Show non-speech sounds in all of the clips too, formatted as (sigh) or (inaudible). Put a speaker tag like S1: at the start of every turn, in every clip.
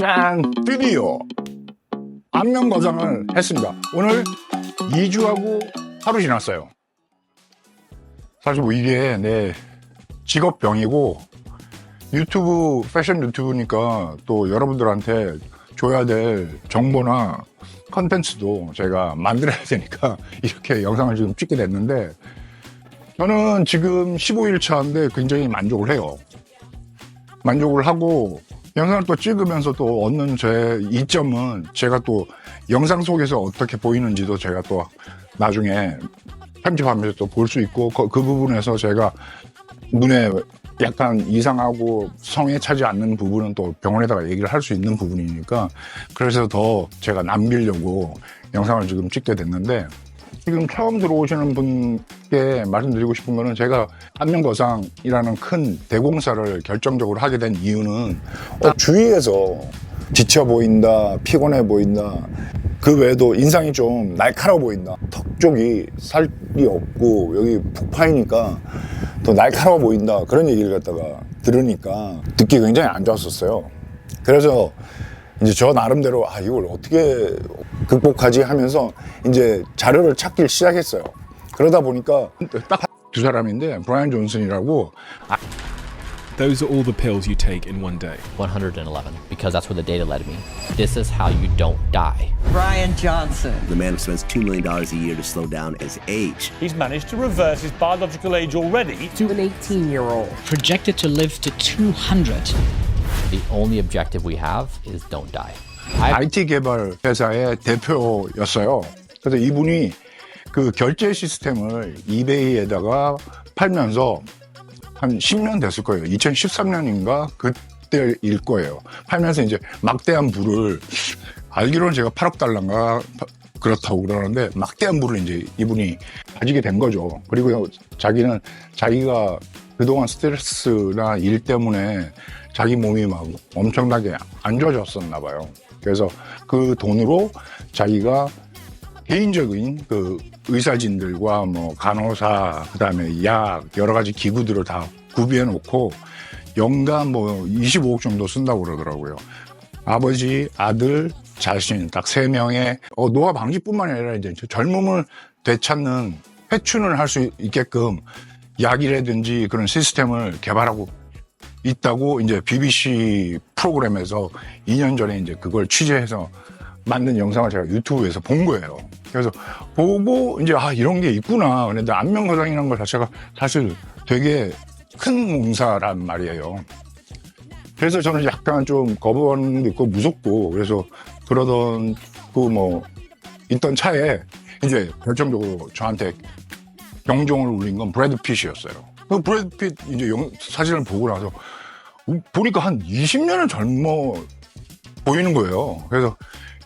S1: 짠! 드디어 안면 거장을 했습니다. 오늘 2주하고 하루 지났어요. 사실 뭐 이게 내 직업병이고 유튜브, 패션 유튜브니까 또 여러분들한테 줘야 될 정보나 컨텐츠도 제가 만들어야 되니까 (laughs) 이렇게 영상을 지금 찍게 됐는데 저는 지금 15일 차인데 굉장히 만족을 해요. 만족을 하고 영상을 또 찍으면서 또 얻는 제 이점은 제가 또 영상 속에서 어떻게 보이는지도 제가 또 나중에 편집하면서 또 볼 수 있고 그, 그 부분에서 제가 눈에 약간 이상하고 성에 차지 않는 부분은 또 병원에다가 얘기를 할 수 있는 부분이니까 그래서 더 제가 남기려고 영상을 지금 찍게 됐는데 지금 처음 들어오시는 분 께 말씀드리고 싶은 거는 제가 안면거상이라는 큰 대공사를 결정적으로 하게 된 이유는 어, 주위에서 지쳐 보인다, 피곤해 보인다. 그 외에도 인상이 좀 날카로워 보인다. 턱 쪽이 살이 없고 여기 푹 파이니까 더 날카로워 보인다. 그런 얘기를 갖다가 들으니까 듣기 굉장히 안 좋았었어요. 그래서 이제 저 나름대로 아 이걸 어떻게 극복하지 하면서 이제 자료를 찾기 시작했어요. 그러다 보니까 딱 두 사람인데 브라이언 존슨이라고
S2: Those are all the pills you take in one day.
S3: 111 because that's where the data led me. This is how you don't die.
S4: Brian Johnson.
S5: The man who spends $2 million a year to slow down his age.
S6: He's managed to reverse his biological age already.
S4: To an 18 year old.
S7: projected to live to 200.
S3: The only objective we have is don't die. I
S1: IT 개발 회사의 대표였어요. 그래서 이분이 그 결제 시스템을 이베이에다가 팔면서 한 10년 됐을 거예요. 2013년인가 그때일 거예요. 팔면서 이제 막대한 부를 알기로는 제가 8억 달러인가 그렇다고 그러는데 막대한 부를 이제 이분이 가지게 된 거죠. 그리고 자기는 자기가 그동안 스트레스나 일 때문에 자기 몸이 막 엄청나게 안 좋아졌었나 봐요. 그래서 그 돈으로 자기가 개인적인 그 의사진들과 뭐 간호사 그다음에 약 여러 가지 기구들을 다 구비해 놓고 연간 뭐 25억 정도 쓴다고 그러더라고요. 아버지, 아들, 자신 딱 세 명의 어, 노화 방지뿐만 아니라 이제 젊음을 되찾는 회춘을 할 수 있게끔 약이라든지 그런 시스템을 개발하고 있다고 이제 BBC 프로그램에서 2년 전에 이제 그걸 취재해서 만든 영상을 제가 유튜브에서 본 거예요. 그래서 보고 이제 아 이런 게 있구나. 그런데 안면거상이라는 것 자체가 사실 되게 큰 공사란 말이에요. 그래서 저는 약간 좀 거부감도 있고 무섭고 그래서 그러던 그 뭐 있던 차에 이제 결정적으로 저한테 경종을 울린 건 브래드 핏이었어요. 그 브래드 핏 이제 영- 사진을 보고 나서 보니까 한 20년은 젊어 보이는 거예요. 그래서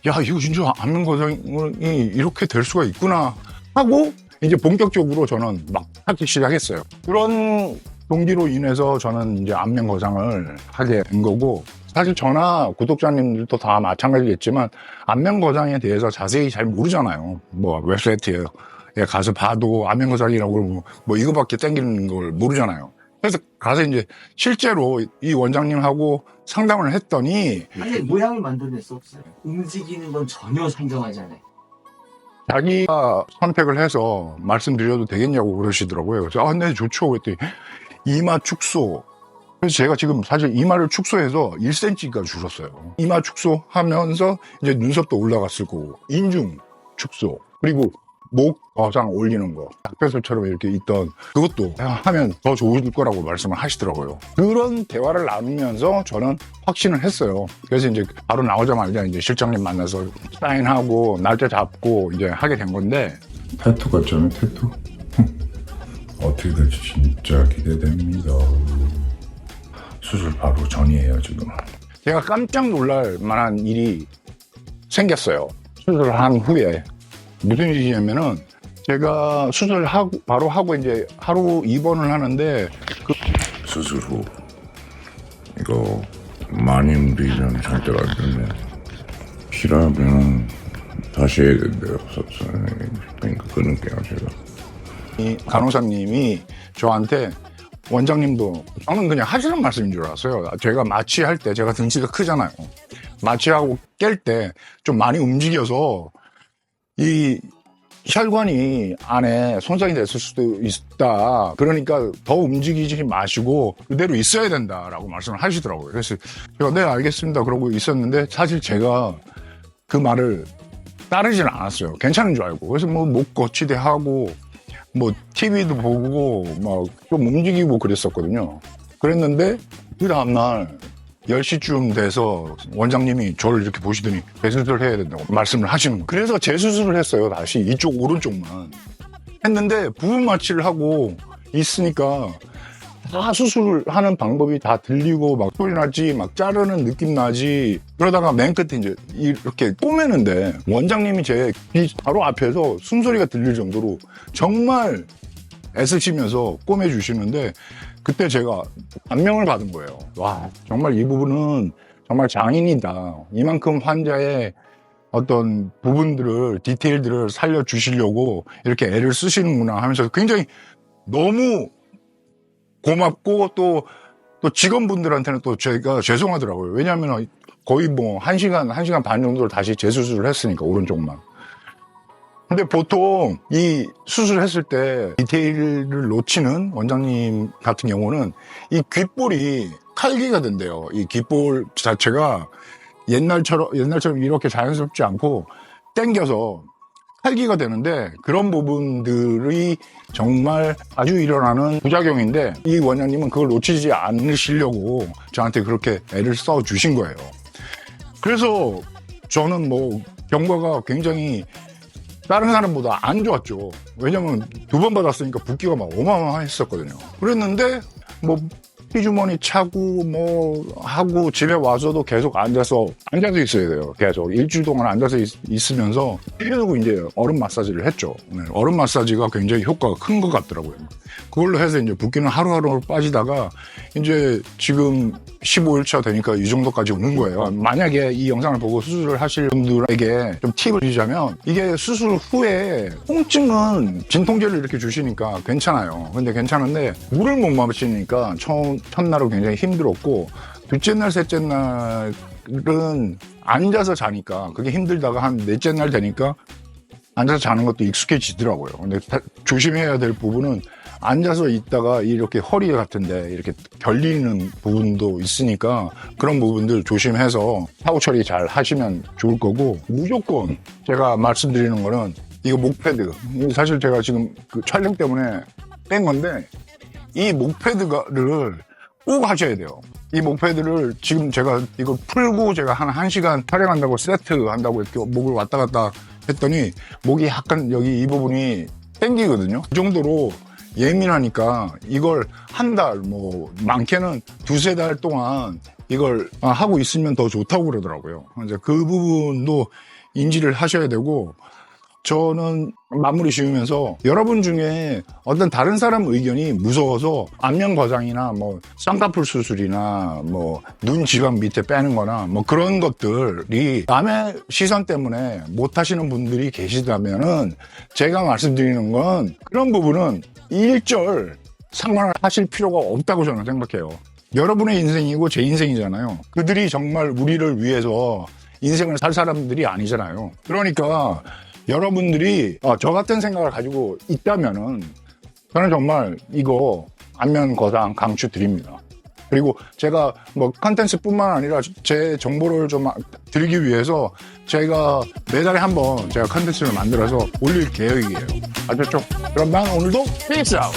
S1: 야 이거 진짜 안면 거상이 이렇게 될 수가 있구나 하고 이제 본격적으로 저는 막 하기 시작했어요. 그런 동기로 인해서 저는 이제 안면 거상을 하게 된 거고 사실 저나 구독자님들도 다 마찬가지겠지만 안면 거상에 대해서 자세히 잘 모르잖아요. 뭐 웹사이트에 가서 봐도 안면 거상이라고 그러면 뭐 이거밖에 땡기는 걸 모르잖아요. 그래서 가서 이제 실제로 이 원장님하고 상담을 했더니
S8: 아니 모양을 만들어낼 수 없어요. 움직이는 건 전혀 상정하지 않아요.
S1: 자기가 선택을 해서 말씀드려도 되겠냐고 그러시더라고요. 그래서 아, 네, 좋죠. 그랬더니 이마 축소. 그래서 제가 지금 사실 이마를 축소해서 1cm가 줄었어요. 이마 축소하면서 이제 눈썹도 올라갔을 거고, 인중 축소. 그리고 목 거상 올리는 거. 닭배설처럼 이렇게 있던 그것도 하면 더 좋을 거라고 말씀을 하시더라고요. 그런 대화를 나누면서 저는 확신을 했어요. 그래서 이제 바로 나오자마자 이제 실장님 만나서 사인하고 날짜 잡고 이제 하게 된 건데
S9: 태투 같잖아요, 태투. 어떻게 될지 진짜 기대됩니다. 수술 바로 전이에요, 지금.
S1: 제가 깜짝 놀랄 만한 일이 생겼어요. 수술을 한 후에. 무슨 일이냐면은 제가 수술을 하고, 바로 하고 이제 하루 입원을 하는데
S9: 수술 후 이거 많이 움직이면 상태가 안 좋네. 필요하면 다시 해야 된대요. 그러니까 끊을게요, 제가.
S1: 이 간호사님이 저한테 원장님도 저는 그냥 하시는 말씀인 줄 알았어요. 제가 마취할 때 제가 등치가 크잖아요. 마취하고 깰 때 좀 많이 움직여서 이 혈관이 안에 손상이 됐을 수도 있다. 그러니까 더 움직이지 마시고 그대로 있어야 된다라고 말씀을 하시더라고요. 그래서 제가 네 알겠습니다. 그러고 있었는데 사실 제가 그 말을 따르지는 않았어요. 괜찮은 줄 알고. 그래서 뭐 목 거치대 하고 뭐 TV도 보고 막 좀 움직이고 그랬었거든요. 그랬는데 그 다음날 10시쯤 돼서 원장님이 저를 이렇게 보시더니 재수술을 해야 된다고 말씀을 하시는 거예요. 그래서 재수술을 했어요. 다시 이쪽 오른쪽만. 했는데 부분 마취를 하고 있으니까 다 수술하는 방법이 다 들리고 막 소리 나지 막 자르는 느낌 나지 그러다가 맨 끝에 이제 이렇게 꼬매는데 원장님이 제 귀 바로 앞에서 숨소리가 들릴 정도로 정말 애쓰시면서 꼬매 주시는데 그때 제가 감명을 받은 거예요. 와 정말 이 부분은 정말 장인이다. 이만큼 환자의 어떤 부분들을 디테일들을 살려주시려고 이렇게 애를 쓰시는구나 하면서 굉장히 너무 고맙고 또, 또 직원분들한테는 또 제가 죄송하더라고요. 왜냐하면 거의 뭐 한시간한시간 반 정도를 다시 재수술을 했으니까, 오른쪽만. 근데 보통 이 수술했을 때 디테일을 놓치는 원장님 같은 경우는 이 귓볼이 칼기가 된대요. 이 귓볼 자체가 옛날처럼, 옛날처럼 이렇게 자연스럽지 않고 땡겨서 탈기가 되는데 그런 부분들이 정말 아주 일어나는 부작용인데 이 원장님은 그걸 놓치지 않으시려고 저한테 그렇게 애를 써 주신 거예요. 그래서 저는 뭐 경과가 굉장히 다른 사람보다 안 좋았죠. 왜냐면 두 번 받았으니까 붓기가 막 어마어마했었거든요. 그랬는데 뭐 피주머니 차고 뭐 하고 집에 와서도 계속 앉아서 앉아서 있어야 돼요. 계속 일주일 동안 앉아서 있, 으면서 계속 이제 얼음 마사지를 했죠. 네, 얼음 마사지가 굉장히 효과가 큰 것 같더라고요. 그걸로 해서 이제 붓기는 하루하루 빠지다가 이제 지금 15일차 되니까 이 정도까지 오는 거예요. 만약에 이 영상을 보고 수술을 하실 분들에게 좀 팁을 드리자면 이게 수술 후에 통증은 진통제를 이렇게 주시니까 괜찮아요. 근데 괜찮은데 물을 못 마시니까 처음 첫날은 굉장히 힘들었고 둘째 날, 셋째 날은 앉아서 자니까 그게 힘들다가 한 넷째 날 되니까 앉아서 자는 것도 익숙해지더라고요. 근데 다- 조심해야 될 부분은 앉아서 있다가 이렇게 허리 같은데 이렇게 결리는 부분도 있으니까 그런 부분들 조심해서 사고 처리 잘 하시면 좋을 거고 무조건 제가 말씀드리는 거는 이거 목패드 사실 제가 지금 그 촬영 때문에 뺀 건데 이 목패드를 꼭 하셔야 돼요. 이 목패드를 지금 제가 이걸 풀고 제가 한 1시간 촬영한다고 세트 한다고 이렇게 목을 왔다 갔다 했더니 목이 약간 여기 이 부분이 땡기거든요. 그 정도로 예민하니까 이걸 한 달, 뭐, 많게는 두세 달 동안 이걸 아, 하고 있으면 더 좋다고 그러더라고요. 이제 그 부분도 인지를 하셔야 되고, 저는 마무리 지으면서 여러분 중에 어떤 다른 사람 의견이 무서워서 안면 거상이나 뭐 쌍꺼풀 수술이나 뭐 눈 지방 밑에 빼는 거나 뭐 그런 것들이 남의 시선 때문에 못 하시는 분들이 계시다면은 제가 말씀드리는 건 그런 부분은 일절 상관을 하실 필요가 없다고 저는 생각해요. 여러분의 인생이고 제 인생이잖아요. 그들이 정말 우리를 위해서 인생을 살 사람들이 아니잖아요. 그러니까 여러분들이 어, 저 같은 생각을 가지고 있다면은 저는 정말 이거 안면 거상 강추 드립니다. 그리고 제가 뭐 컨텐츠뿐만 아니라 제 정보를 좀 드리기 위해서 제가 매달에 한 번 제가 컨텐츠를 만들어서 올릴 계획이에요. 아셨죠? 그럼 난 오늘도 페이스 아웃!